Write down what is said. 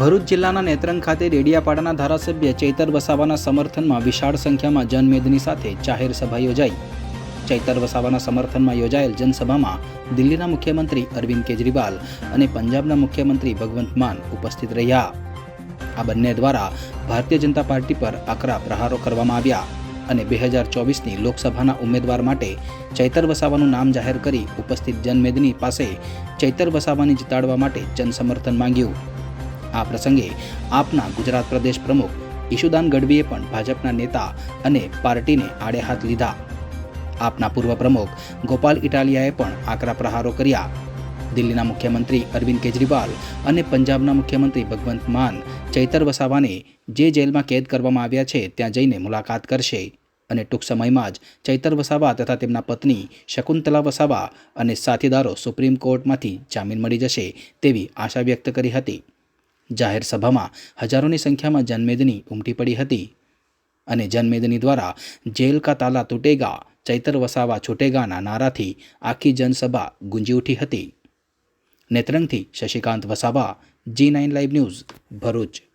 ભરૂચ જિલ્લાના નેત્રંગ ખાતે રેડિયાપાડાના ધારાસભ્ય ચૈતર વસાવાના સમર્થનમાં વિશાળ સંખ્યામાં જનમેદની સાથે જાહેર સભા યોજાઈ. ચૈતર વસાવાના સમર્થનમાં યોજાયેલ જનસભામાં દિલ્હીના મુખ્યમંત્રી અરવિંદ કેજરીવાલ અને પંજાબના મુખ્યમંત્રી ભગવંત માન ઉપસ્થિત રહ્યા. આ બંને દ્વારા ભારતીય જનતા પાર્ટી પર આકરા પ્રહારો કરવામાં આવ્યા અને બે હજાર ચોવીસની લોકસભાના ઉમેદવાર માટે ચૈતર વસાવાનું નામ જાહેર કરી ઉપસ્થિત જનમેદની પાસે ચૈતર વસાવાની જીતાડવા માટે જનસમર્થન માંગ્યું. આ પ્રસંગે આપના ગુજરાત પ્રદેશ પ્રમુખ ઈશુદાન ગઢવીએ પણ ભાજપના નેતા અને પાર્ટીને આડે હાથ લીધા. આપના પૂર્વ પ્રમુખ ગોપાલ ઇટાલિયાએ પણ આકરા પ્રહારો કર્યા. દિલ્હીના મુખ્યમંત્રી અરવિંદ કેજરીવાલ અને પંજાબના મુખ્યમંત્રી ભગવંત માન ચૈતર વસાવાને જે જેલમાં કેદ કરવામાં આવ્યા છે ત્યાં જઈને મુલાકાત કરશે અને ટૂંક સમયમાં જ ચૈતર વસાવા તથા તેમના પત્ની શકુંતલા વસાવા અને સાથીદારો સુપ્રીમ કોર્ટમાંથી જામીન મળી જશે તેવી આશા વ્યક્ત કરી હતી. જાહેર સભામાં હજારોની સંખ્યામાં જનમેદની ઉમટી પડી હતી અને જનમેદની દ્વારા જેલ કા તાલા તૂટેગા, ચૈતર વસાવા છૂટેગાના નારાથી આખી જનસભા ગુંજી ઉઠી હતી. નેત્રંગથી Shashikant Vasava, G nine live news Bharuch.